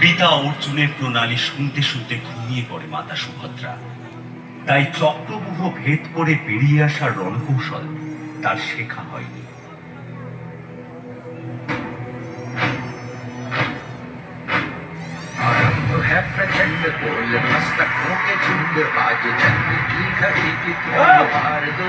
পিতা অর্জুনের প্রণালী শুনতে শুনতে ঘুমিয়ে পড়ে মাতা সুভদ্রা। তাই চক্রবুহ ভেদ করে বেরিয়ে আসার রণকৌশল তার শেখা হয়নি। মস্তক হোকে চন্দ্র কি কি তোমার দো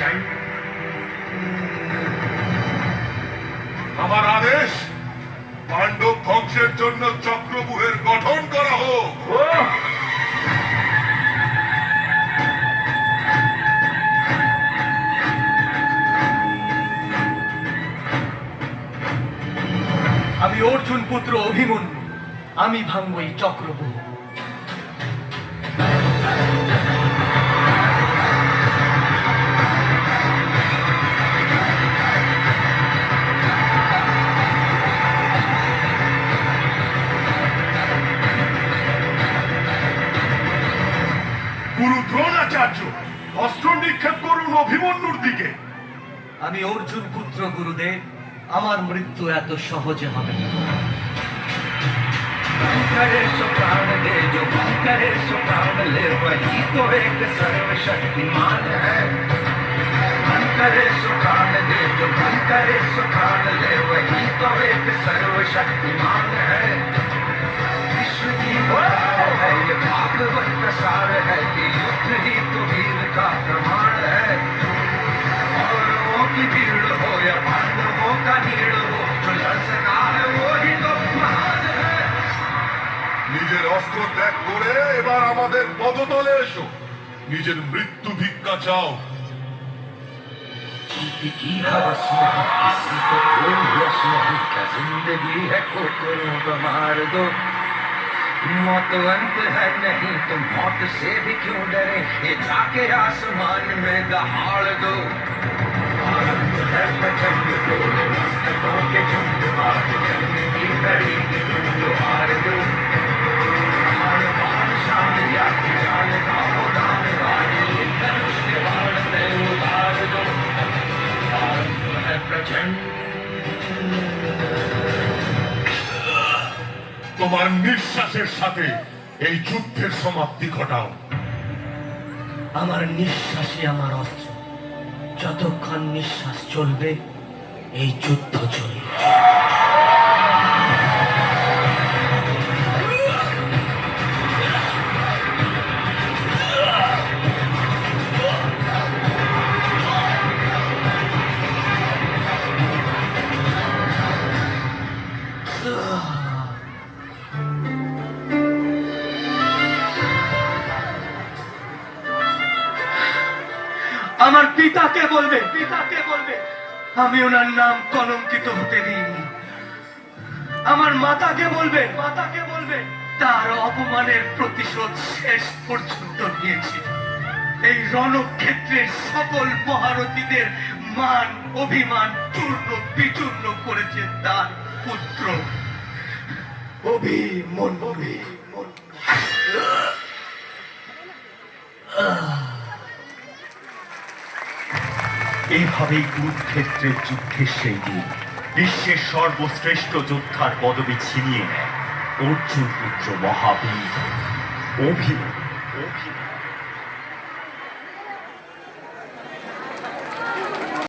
চাই আমার আদেশ, পাণ্ডব ধ্বংসের জন্য চক্রবুহের গঠন করা হোক। আমি অর্জুন পুত্র অভিমন্যু, আমি ভাঙ্গ এই চক্রবুহ দ্রোণাচার্য অস্ত্র নিক্ষেপ করুন অভিমন্যুর দিকে আমি অর্জুন পুত্র গুরুদেব আমার মৃত্যু এত সহজে হবে না करे सो प्राण दे जो करे सो प्राण ले वही तो एक सर्वशक्तिमान है मन करे सो प्राण दे जो मन करे सो प्राण ले वही तो एक सर्वशक्तिमान है विश्व की बड़ाई है ये भागवत प्रसार है कि युद्ध ही নিজের অস্ত্র ত্যাগ করে এবার আমাদের পদতলে এসো নিজের মৃত্যু ভিক্ষা চাও की हवस नहीं किसी को कोई यश नहीं क्या जिंदगी है को करो तो मार दो मौत अंत है नहीं तो मौत से भी क्यों डरे? ये जाके आसमान में दहाड़ दो। তোমার নিঃশ্বাসের সাথে এই যুদ্ধের সমাপ্তি ঘটাও। আমার নিঃশ্বাসে আমার অস্ত্র। যতক্ষণ নিঃশ্বাস চলবে, এই যুদ্ধ চলবে। আমার পিতাকে বলবে পিতাকে বলবে, আমি ওনার নাম কলঙ্কিত হতে দিইনি। আমার মাতাকে বলবে মাতাকে বলবে, তার অপমানের প্রতিশোধ শেষ পর্যন্ত নিয়েছি। এই রণক্ষেত্রের সকল মহারথীদের মান, অভিমান চূর্ণ বিচূর্ণ করেছে তার পুত্র। অভিমন অভিমন এইভাবেই কুরুক্ষেত্রের যুদ্ধের সেই দিন বিশ্বের সর্বশ্রেষ্ঠ যোদ্ধার পদবি ছিনিয়ে নেয় অর্জুন পুত্র মহাবীর। অভিনয় অভিমন্যু